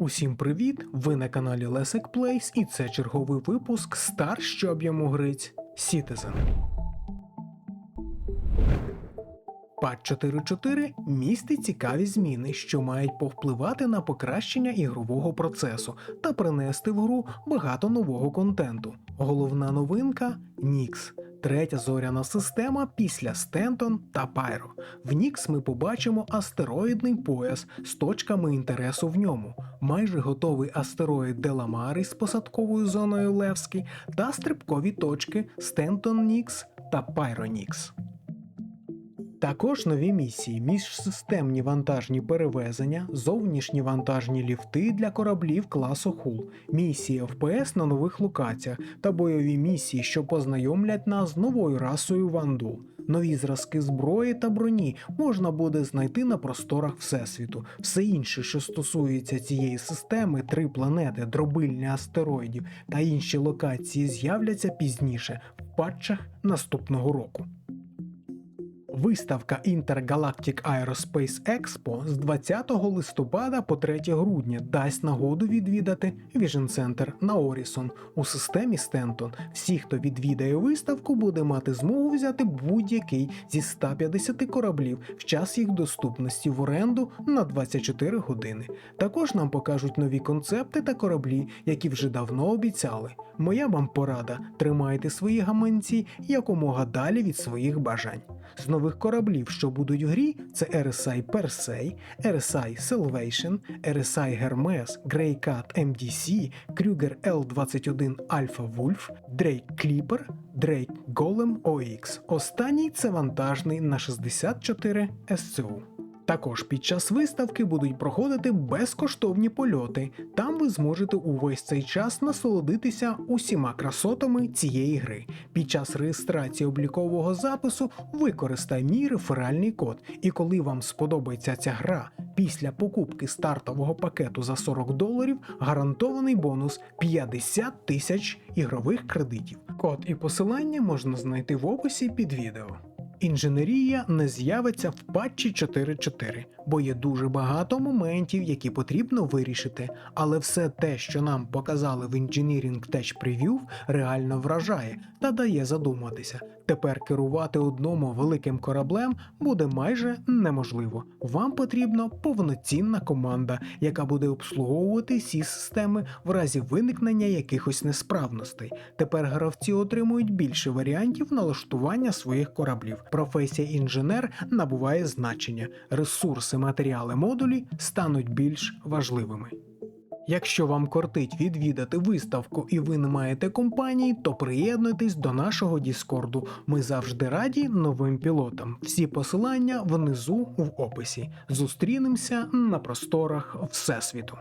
Усім привіт! Ви на каналі Lessek Plays і це черговий випуск Стар, щоб йому гриць Citizen. Патч 4.4 містить цікаві зміни, що мають повпливати на покращення ігрового процесу та принести в гру багато нового контенту. Головна новинка Nix. Третя зоряна система після Стентон та Пайро. В Нікс ми побачимо астероїдний пояс з точками інтересу в ньому, майже готовий астероїд Деламари з посадковою зоною Левський та стрибкові точки Стентон Нікс та Пайро Нікс. Також нові місії, міжсистемні вантажні перевезення, зовнішні вантажні ліфти для кораблів класу Хул, місії ФПС на нових локаціях та бойові місії, що познайомлять нас з новою расою Вандул. Нові зразки зброї та броні можна буде знайти на просторах Всесвіту. Все інше, що стосується цієї системи, три планети, дробильні астероїдів та інші локації з'являться пізніше в патчах наступного року. Виставка Intergalactic Aerospace Expo з 20 листопада по 3 грудня дасть нагоду відвідати Vision Center на Орісон у системі Стентон. Всі, хто відвідає виставку, буде мати змогу взяти будь-який зі 150 кораблів в час їх доступності в оренду на 24 години. Також нам покажуть нові концепти та кораблі, які вже давно обіцяли. Моя вам порада: тримайте свої гаманці якомога далі від своїх бажань. З нових кораблів, що будуть в грі, це RSI Persei, RSI Salvation, RSI Hermes, Greycat MDC, Kruger L21 Alpha Wolf, Drake Clipper, Drake Golem OX. Останній це вантажний на 64 SCU. Також під час виставки будуть проходити безкоштовні польоти. Там ви зможете увесь цей час насолодитися усіма красотами цієї гри. Під час реєстрації облікового запису використай мій реферальний код, і коли вам сподобається ця гра, після покупки стартового пакету за 40 доларів гарантований бонус 50 тисяч ігрових кредитів. Код і посилання можна знайти в описі під відео. Інженерія не з'явиться в патчі 4.4, бо є дуже багато моментів, які потрібно вирішити, але все те, що нам показали в Engineering Tech Preview, реально вражає та дає задуматися. Тепер керувати одному великим кораблем буде майже неможливо. Вам потрібна повноцінна команда, яка буде обслуговувати всі системи в разі виникнення якихось несправностей. Тепер гравці отримують більше варіантів налаштування своїх кораблів. Професія інженер набуває значення. Ресурси, матеріали, модулі стануть більш важливими. Якщо вам кортить відвідати виставку і ви не маєте компанії, то приєднуйтесь до нашого Діскорду. Ми завжди раді новим пілотам. Всі посилання внизу в описі. Зустрінемося на просторах Всесвіту.